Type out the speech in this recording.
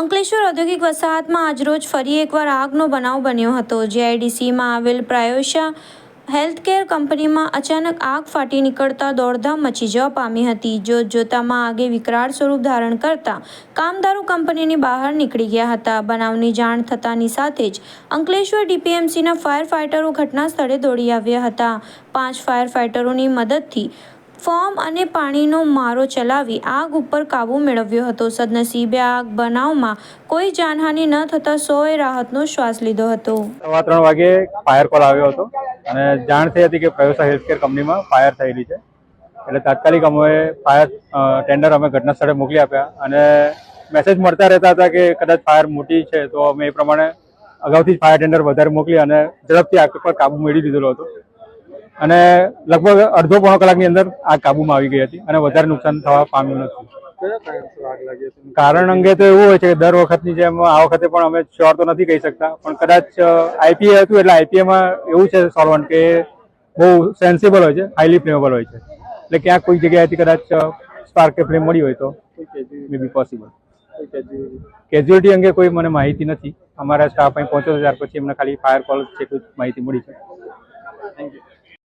અંકલેશ્વર ઔદ્યોગિક વસાહતમાં આજરોજ ફરી એકવાર આગનો બનાવ બન્યો હતો. જીઆઈડીસીમાં આવેલ પ્રાયોશા હેલ્થકેર કંપનીમાં અચાનક આગ ફાટી નીકળતા દોડધામ મચી જવા પામી હતી. જોત જોતામાં આગે વિકરાળ સ્વરૂપ ધારણ કરતા કામદારો કંપનીની બહાર નીકળી ગયા હતા. બનાવની જાણ થતાની સાથે જ અંકલેશ્વર ડીપીએમસીના ફાયર ફાઇટરો ઘટના સ્થળે દોડી આવ્યા હતા. પાંચ ફાયર ફાઇટરોની મદદથી ફોર્મ અને પાણીનો મારો ચલાવી આગ ઉપર કાબૂ મેળવ્યો હતો. સદનસીબે આગ બનાવમાં કોઈ જાનહાનિ ન થતાં સોએ રાહતનો શ્વાસ લીધો હતો. સવા ત્રણ વાગે ફાયર કોલ આવ્યો હતો અને જાણ થઈ હતી કે પ્રયોસા હેલ્થકેર કંપનીમાં ફાયર થયેલી છે. એટલે તાત્કાલિક અમે ફાયર ટેન્ડર અમે ઘટના સ્થળે મોકલી આપ્યા અને મેસેજ મળતા રહેતા હતા કે કદાચ ફાયર મોટી છે તો અમે એ પ્રમાણે અગાઉથી જ ફાયર ટેન્ડર વધારે મોકલી અને ઝડપથી આગ પર કાબુ મેળવી દીધેલો હતો. અને લગભગ અડધો પોણો કલાકની અંદર આગ કાબુમાં આવી ગઈ હતી અને વધારે નુકસાન થવા પામ્યું નથી. કારણ અંગે તો એવું હોય છે કે દર વખતની જેમ આ વખતે પણ અમે શ્યોર તો નથી કહી શકતા પણ કદાચ આઈપીએ હતું એટલે આઈપીએમાં એવું છે સોલ્વન્ટ કે બહુ સેન્સિબલ હોય છે હાઈલી ફ્લેમેબલ હોય છે. એટલે ક્યાંક કોઈ જગ્યાએથી કદાચ સ્પાર્ક કે ફ્લેમ મળી હોય તો મે બી પોસિબલ કોઈ કેઝ્યુઅલિટી અંગે કોઈ મને માહિતી નથી. અમારા સ્ટાફ અહીં પહોંચ્યો ત્યાર પછી એમને ખાલી ફાયર કોલ છે માહિતી મળી છે.